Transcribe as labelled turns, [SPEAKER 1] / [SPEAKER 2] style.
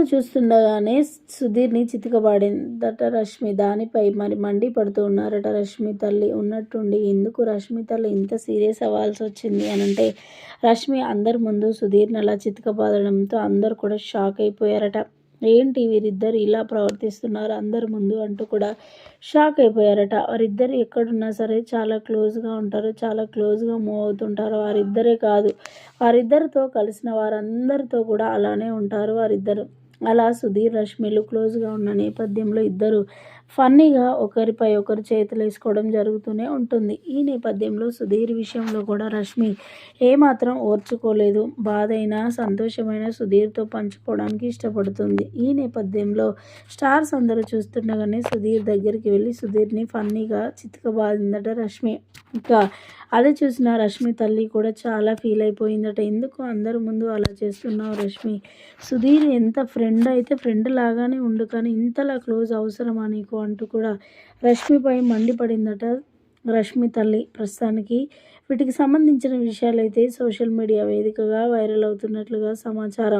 [SPEAKER 1] అందరూ చూస్తుండగానే సుధీర్ని చితికబాడిందట రష్మి. దానిపై మరి మండి పడుతూ ఉన్నారట రష్మి తల్లి. ఉన్నట్టుండి ఎందుకు రష్మి తల్లి ఇంత సీరియస్ అవ్వాల్సి వచ్చింది అని అంటే రష్మి అందరి ముందు సుధీర్ని అలా చితికబాదడంతో అందరూ కూడా షాక్ అయిపోయారట. ఏంటి వీరిద్దరు ఇలా ప్రవర్తిస్తున్నారు? అందరి ముందు అంటూ కూడా షాక్ అయిపోయారట. వారిద్దరు ఎక్కడున్నా సరే చాలా క్లోజ్గా ఉంటారు. చాలా క్లోజ్గా మూవ్ అవుతుంటారు. వారిద్దరే కాదు వారిద్దరితో కలిసిన వారందరితో కూడా అలానే ఉంటారు. వారిద్దరు అలా సుధీర్ రష్మిలు క్లోజ్గా ఉన్న నేపథ్యంలో ఇద్దరు ఫన్నీగా ఒకరిపై ఒకరు చేతులు వేసుకోవడం జరుగుతూనే ఉంటుంది. ఈ నేపథ్యంలో సుధీర్ విషయంలో కూడా రష్మి ఏమాత్రం ఓర్చుకోలేదు. బాధైనా సంతోషమైన సుధీర్తో పంచుకోవడానికి ఇష్టపడుతుంది. ఈ నేపథ్యంలో స్టార్స్ అందరూ చూస్తుండగానే సుధీర్ దగ్గరికి వెళ్ళి సుధీర్ని ఫన్నీగా చితకబాదిందట రష్మి. ఇంకా అది చూసిన రష్మి తల్లి కూడా చాలా ఫీల్ అయిపోయిందట. ఎందుకు అందరి ముందు అలా చేస్తున్నావు రష్మి? సుధీర్ ఎంత ఫ్రెండ్ అయితే ఫ్రెండ్ లాగానే ఉండు కానీ ఇంతలా క్లోజ్ అవసరమా నీకు? అంటూ కూడా రష్మిపై మండిపడిందట. రష్మి తల్లి ప్రస్తుతానికి వీటికి సంబంధించిన విషయాలైతే సోషల్ మీడియా వేదికగా వైరల్ అవుతున్నట్లుగా సమాచారం.